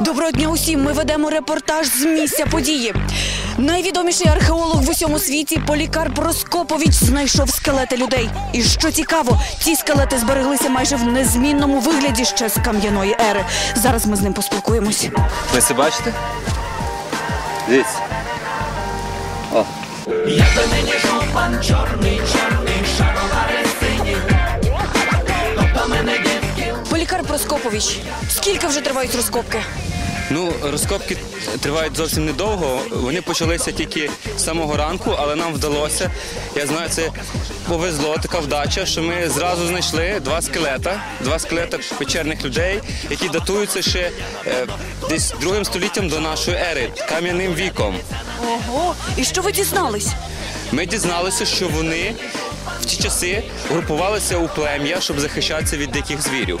Доброго дня усім. Ми ведемо репортаж з місця події. Найвідоміший археолог в усьому світі Полікарп Роскопович знайшов скелети людей. І що цікаво, ці скелети збереглися майже в незмінному вигляді ще з кам'яної ери. Зараз ми з ним поспілкуємось. Ви це бачите? Дивіться. О. Полікарп Роскопович, скільки вже тривають розкопки? Ну, розкопки тривають зовсім недовго. Вони почалися тільки з самого ранку, але нам вдалося. Я знаю, це повезло, така вдача, що ми зразу знайшли два скелета, два скелета печерних людей, які датуються ще е, десь другим століттям до нашої ери, кам'яним віком. Ого, і що ви дізнались? Ми дізналися, що вони в ті часи групувалися у плем'я, щоб захищатися від диких звірів.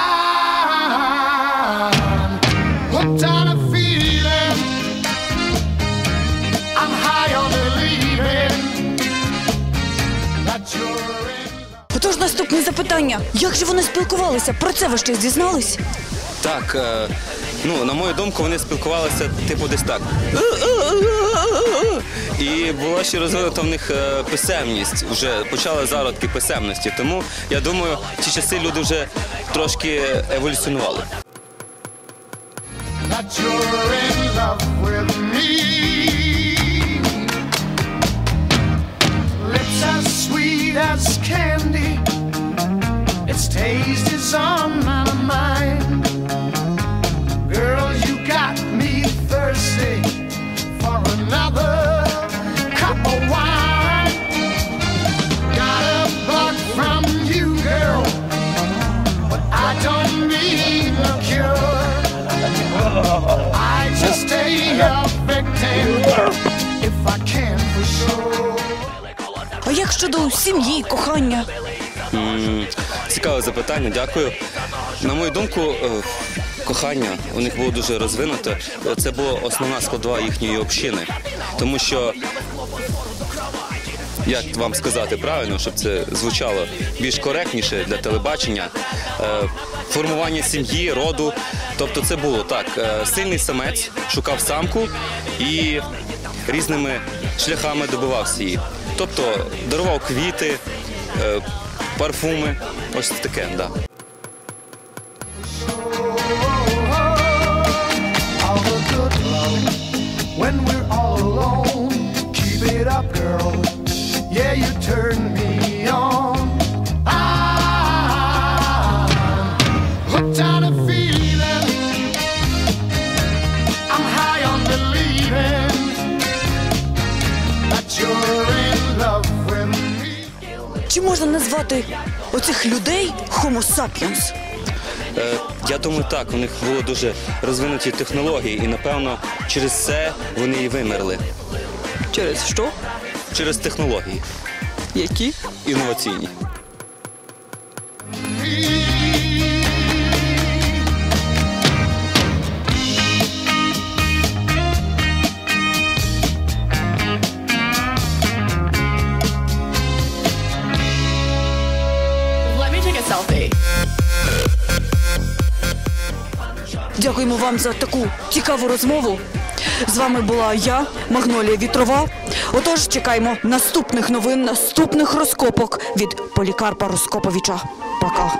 наступне запитання: як же вони спілкувалися? Про це ви щось дізнались? Так, е, ну на мою думку, вони спілкувалися типу десь так. І була ще розвинута в них е, писемність, вже почали зародки писемності. Тому я думаю, ті часи люди вже трошки еволюціонували. that you're in love with me. I just stay a victim if I can for sure. А як щодо сім'ї, кохання? М, Цікаве запитання, дякую. На мою думку, е, кохання у них було дуже розвинуте. Це була основна складова їхньої общини. Тому що, як вам сказати правильно, щоб це звучало більш коректніше для телебачення, е, формування сім'ї, роду. Тобто це було так. е, Сильний самець шукав самку і різними шляхами добивався її. Тобто дарував квіти, е, парфуми. Ось таке, так. Да. When we're all alone. Keep it up, girl. Yeah, you turn me on. I'm hooked on a feeling. I'm high on believing that you're in love with me. Чи можна назвати оцих людей Homo sapiens? Е, я думаю, так, у них було дуже розвинуті технології, і напевно через це вони і вимерли. Через що? Через технології Які? інноваційні. Дякуємо вам за таку цікаву розмову. З вами була я, Магнолія Вітрова. Отож, чекаємо наступних новин, наступних розкопок від Полікарпа Розкоповича. Пока.